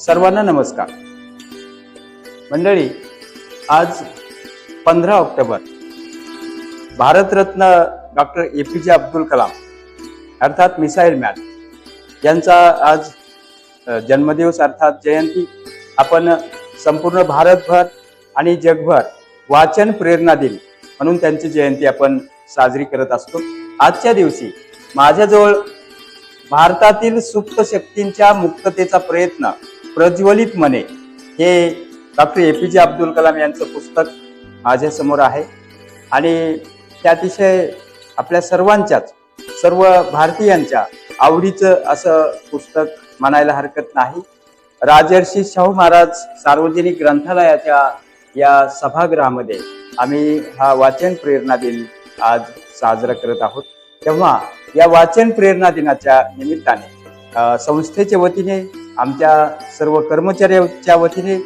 सर्वांना नमस्कार. मंडळी आज पंधरा October. Bharat Ratna doctor A P J Abdul Kalam अर्थात मिसाईल मॅन यांचा आज जन्मदिवस अर्थात जयंती. आपण संपूर्ण भारतभर आणि जगभर वाचन प्रेरणा दिन म्हणून त्यांची जयंती आपण साजरी करत असतो. आजच्या दिवशी माझ्याजवळ भारतातील सुप्त शक्तींच्या मुक्ततेचा प्रयत्न प्रज्वलित मने. हे doctor A P J Abdul Kalam यांचं पुस्तक माझ्यासमोर आहे. आणि ते अतिशय आपल्या सर्वांच्याच सर्व भारतीयांच्या आवडीचं असं पुस्तक म्हणायला हरकत नाही. राजर्षी शाहू महाराज सार्वजनिक ग्रंथालयाच्या या सभागृहामध्ये आम्ही हा वाचन प्रेरणा दिन आज साजरा करत आहोत. तेव्हा या वाचन प्रेरणा दिनाच्या निमित्ताने संस्थेच्या वतीने आमच्या सर्व कर्मचाऱ्याच्या वतीने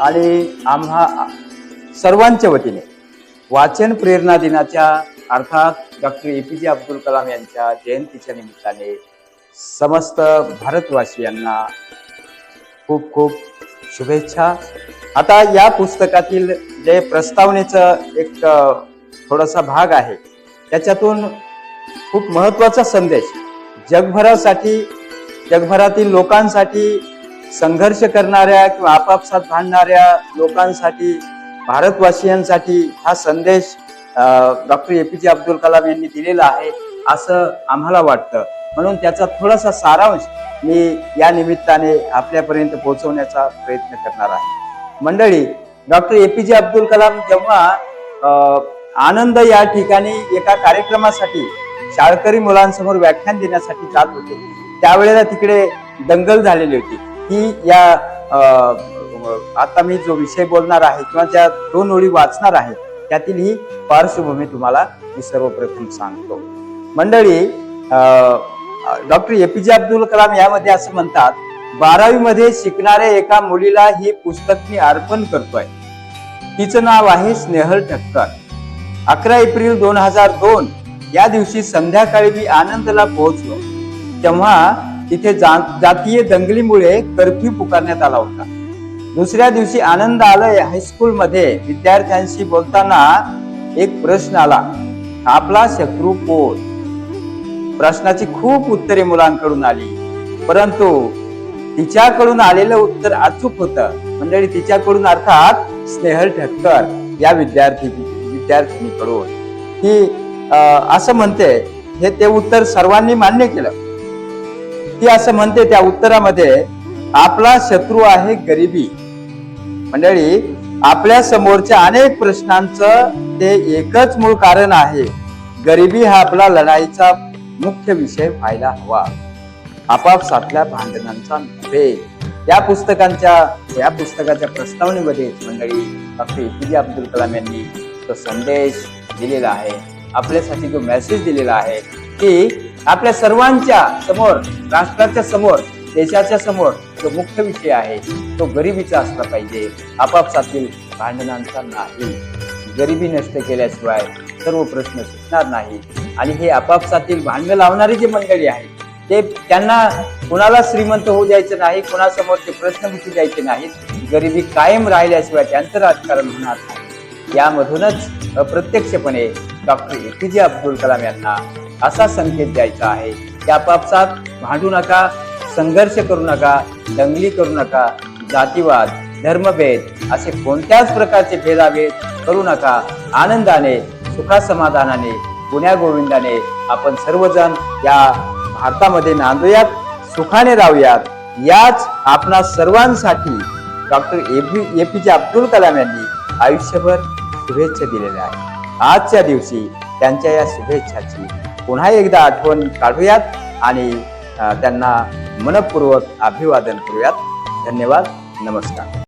आणि आम्हा सर्वांच्या वतीने वाचन प्रेरणा दिनाच्या अर्थात doctor A P J Abdul Kalam यांच्या जयंतीच्या निमित्ताने समस्त भारतवासियांना खूप खूप शुभेच्छा. आता या पुस्तकातील जे प्रस्तावनेचं एक थोडासा भाग आहे त्याच्यातून खूप महत्त्वाचा संदेश जगभरासाठी जगभरातील लोकांसाठी संघर्ष करणाऱ्या किंवा आपापसात भांडणाऱ्या लोकांसाठी भारतवासियांसाठी हा संदेश doctor A P J Abdul Kalam यांनी दिलेला आहे असं आम्हाला वाटतं. म्हणून त्याचा थोडासा सारांश मी या निमित्ताने आपल्यापर्यंत पोहोचवण्याचा प्रयत्न करणार आहे. मंडळी doctor A P J Abdul Kalam जेव्हा आनंद या ठिकाणी एका कार्यक्रमासाठी शाळकरी मुलांसमोर व्याख्यान देण्यासाठी जात होते त्यावेळेला तिकडे दंगल झालेली होती. ही या आता मी जो विषय बोलणार आहे किंवा ज्या दोन ओळी वाचणार आहे त्यातील ही पार्श्वभूमी तुम्हाला मी सर्वप्रथम सांगतो. मंडळी doctor A P J Abdul Kalam यामध्ये असं म्हणतात बारावी मध्ये शिकणाऱ्या एका मुलीला ही पुस्तक मी अर्पण करतोय. तिचं नाव आहे स्नेहल ठक्कर. अकरा एप्रिल दोन हजार दोन या दिवशी संध्याकाळी मी आनंदला पोहोचलो. तेव्हा तिथे जा- जातीय दंगलीमुळे कर्फ्यू पुकारण्यात आला होता. दुसऱ्या दिवशी आनंद आलय हायस्कूलमध्ये विद्यार्थ्यांशी बोलताना एक प्रश्न आला आपला शत्रू कोण? प्रश्नाची खूप उत्तरे मुलांकडून आली परंतु तिच्याकडून आलेलं उत्तर अचूक होतं. मंडळी तिच्याकडून अर्थात स्नेहल ठक्कर या विद्यार्थी विद्यार्थिनीकडून. ही असं म्हणते हे ते उत्तर सर्वांनी मान्य केलं. ती असं म्हणते त्या उत्तरामध्ये आपला शत्रू आहे गरिबी. मंडळी आपल्या समोरच्या अनेक प्रश्नांचं ते एकच मूळ कारण आहे. गरिबी हा आपला लढाईचा मुख्य विषय व्हायला हवा. आपापसातल्या भांडणांचा नव्हे या पुस्तकांच्या या पुस्तकाच्या प्रस्तावनेमध्ये मंडळी doctor A P J Abdul Kalam यांनी तो संदेश दिलेला आहे. आपल्यासाठी जो मेसेज दिलेला आहे की आपल्या सर्वांच्या समोर राष्ट्राच्या समोर देशाच्या समोर जो मुख्य विषय आहे तो गरिबीचा असला पाहिजे. आपापसातील भांडणांचा नाही. गरिबी नष्ट केल्याशिवाय सर्व प्रश्न सुटणार नाही. आणि हे आपापसातील भांडण लावणारी जी मंडळी आहे ते त्यांना कुणाला श्रीमंत होऊ द्यायचं नाही कुणासमोर ते प्रश्न विचारू द्यायचे नाहीत. गरिबी कायम राहिल्याशिवाय त्यांचं राजकारण होणार नाही. यामधूनच अप्रत्यक्षपणे doctor A P J Abdul Kalam यांना असा संकेत द्यायचा आहे. की आपापसात भांडू नका संघर्ष करू नका दंगली करू नका जातीवाद धर्मभेद असे कोणत्याच प्रकारचे भेदाभेद करू नका. आनंदाने सुखासमाधानाने गुण्या गोविंदाने आपण सर्वजण या भारतामध्ये नांदूयात सुखाने राहूयात. याच आपणा सर्वांसाठी doctor A P A P J Abdul Kalam यांनी आयुष्यभर शुभेच्छा दिलेल्या आहेत. आजच्या दिवशी त्यांच्या या शुभेच्छाची पुन्हा एकदा आठवण काढूयात आणि त्यांना मनपूर्वक अभिवादन करूयात. धन्यवाद. नमस्कार.